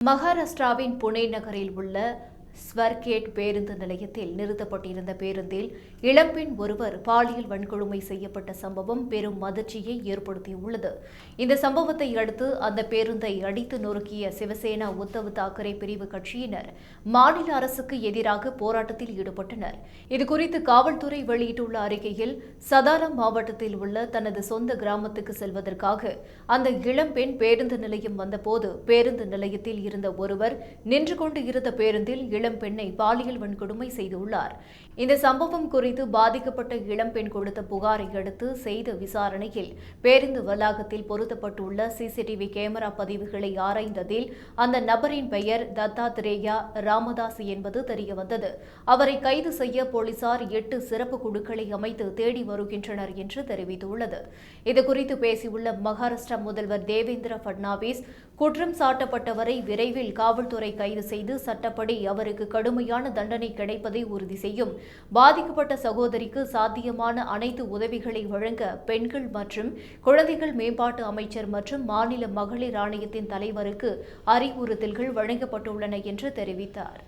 மகாராஷ்டிராவின் புனே நகரில் உள்ள ஸ்வர்கேட் பேருந்து நிலையத்தில் நிறுத்தப்பட்டிருந்த பேருந்தில் இளம்பெண் ஒருவர் பாலியல் வன்கொடுமை செய்யப்பட்ட சம்பவம் பெரும் அதிர்ச்சியை ஏற்படுத்தியுள்ளது. இந்த சம்பவத்தை அடுத்து அந்த பேருந்தை அடித்து நொறுக்கிய சிவசேனா உத்தவ் தாக்கரே பிரிவு கட்சியினர் மாநில அரசுக்கு எதிராக போராட்டத்தில் ஈடுபட்டனர். இதுகுறித்து காவல்துறை வெளியிட்டுள்ள அறிக்கையில் சதாரம் மாவட்டத்தில் உள்ள தனது சொந்த கிராமத்துக்கு செல்வதற்காக அந்த இளம்பெண் பேருந்து நிலையம் வந்தபோது பேருந்து நிலையத்தில் இருந்த ஒருவர் நின்று கொண்டு இருந்த பேருந்தில் இளம் பெண்ணை பாலியல் வன்கொடுமை செய்துள்ளார். இந்த சம்பவம் குறித்து பாதிக்கப்பட்ட இளம்பெண் கொடுத்த புகாரை அடுத்து செய்த விசாரணையில் பேருந்து வளாகத்தில் பொருத்தப்பட்டுள்ள சிசிடிவி கேமரா பதிவுகளை ஆராய்ந்ததில் அந்த நபரின் பெயர் தத்தாத்ரேயா ராமதாஸ் என்பது தெரியவந்தது. அவரை கைது செய்ய போலீசார் எட்டு சிறப்பு குழுக்களை அமைத்து தேடி வருகின்றனர் என்று தெரிவித்துள்ளது. இதுகுறித்து பேசியுள்ள மகாராஷ்டிரா முதல்வர் தேவேந்திர பட்னாவிஸ் குற்றம் சாட்டப்பட்டவரை விரைவில் காவல்துறை கைது செய்து சட்டப்படி அவருக்கு கடுமையான தண்டனை கிடைப்பதை உறுதி செய்யும். பாதிக்கப்பட்ட சகோதரிக்கு சாத்தியமான அனைத்து உதவிகளை வழங்க பெண்கள் மற்றும் குழந்தைகள் மேம்பாட்டு அமைச்சர் மற்றும் மாநில மகளிர் ஆணையத்தின் தலைவருக்கு அறிவுறுத்தல்கள் வழங்கப்பட்டுள்ளன என்று தெரிவித்தார்.